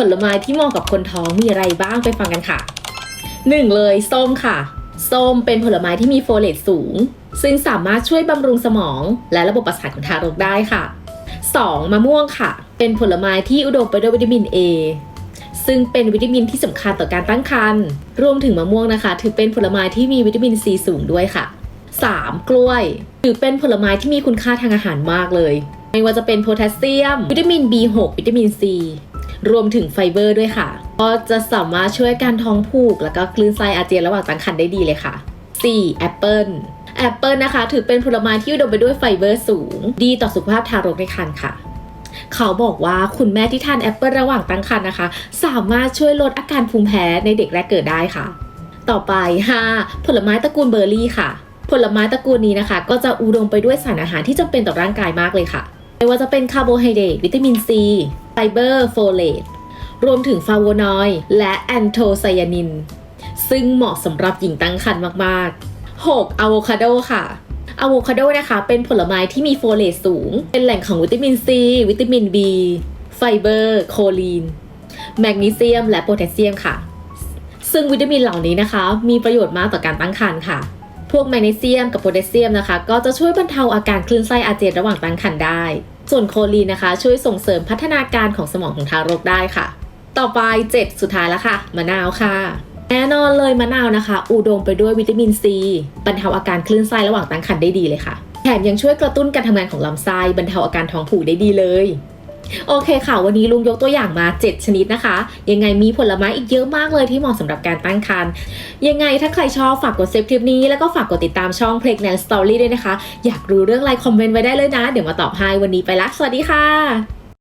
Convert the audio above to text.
ผลไม้ที่เหมาะกับคนท้องมีอะไรบ้างไปฟังกันค่ะ 1. เลยส้มค่ะ ส้มเป็นผลไม้ที่มีโฟเลตสูง ซึ่งสามารถช่วยบำรุงสมอง และระบบประสาทของทารกได้ค่ะ 2. มะม่วงค่ะ เป็นผลไม้ที่อุดมไปด้วยวิตามิน A ซึ่งเป็นวิตามินที่สำคัญต่อการตั้งครรภ์รวมถึงมะม่วงนะคะ ถือเป็นผลไม้ที่มีวิตามินซีสูงด้วยค่ะ 3. กล้วย ถือเป็นผลไม้ที่มีคุณค่าทางอาหารมากเลย ไม่ว่าจะเป็นโพแทสเซียม วิตามิน B6 วิตามิน C รวมถึงไฟเบอร์ด้วยค่ะ ก็จะสามารถช่วยการท้องผูก แล้วก็คลื่นไส้อาเจียนระหว่างตั้งครรภ์ได้ดีเลยค่ะ 4. แอปเปิลแอปเปิลนะคะ ถือเป็นผลไม้ที่อุดมไปด้วยไฟเบอร์สูง ดีต่อสุขภาพทารกในครรภ์ค่ะ เขาบอกว่าคุณแม่ที่ทานแอปเปิลระหว่างตั้งครรภ์นะคะ สามารถช่วยลดอาการภูมิแพ้ในเด็กแรกเกิดได้ค่ะ ต่อไป 5. ผลไม้ตระกูลเบอร์รี่ค่ะ ผลไม้ตระกูลนี้นะคะ ก็จะอุดมไปด้วยสารอาหารที่จำเป็นต่อร่างกายมากเลยค่ะไม่ว่าจะเป็นคาร์โบไฮเดรตวิตามินซี เบอร์โฟเลตรวมถึงฟาโวนอยด์และแอนโทไซยานิน ซึ่งเหมาะสำหรับหญิงตั้งครรภ์มาก ๆ 6. อะโวคาโดค่ะอะโวคาโดนะคะ เป็นผลไม้ที่มีโฟเลตสูง เป็นแหล่งของวิตามินซี วิตามิน B ไฟเบอร์ โคลีน แมกนีเซียม และโพแทสเซียมค่ะ ซึ่งวิตามินเหล่านี้นะคะ มีประโยชน์มากต่อการตั้งครรภ์ค่ะ พวกแมกนีเซียมกับโพแทสเซียมนะคะ ก็จะช่วยบรรเทาอาการคลื่นไส้อาเจียนระหว่างตั้งครรภ์ได้ ส่วนโคลีนนะคะ ช่วยส่งเสริมพัฒนาการของสมองของทารกได้ค่ะ ต่อไป 7 สุดท้ายแล้วค่ะ มะนาวค่ะแน่นอนเลยมะนาวนะคะ อุดมไปด้วยวิตามินซีบรรเทาอาการคลื่นไส้ระหว่างตั้งครรภ์ได้ดีเลยค่ะ แถมยังช่วยกระตุ้นการทำงานของลำไส้บรรเทาอาการท้องผูกได้ดีเลย โอเคค่ะ วันนี้ลุงยกตัวอย่างมา 7 ชนิดนะคะ ยังไงมีผลไม้อีกเยอะมากเลยที่เหมาะสำหรับการตั้งครรภ์ยังไงถ้าใครชอบฝากกดเซฟคลิปนี้แล้วก็ฝากกดติดตามช่อง p r e g n a n t Story ด้วยนะคะ อยากรู้เรื่องอะไรคอมเมนต์ไว้ได้เลยนะ เดี๋ยวมาตอบให้วันนี้ไปละสวัสดีค่ะ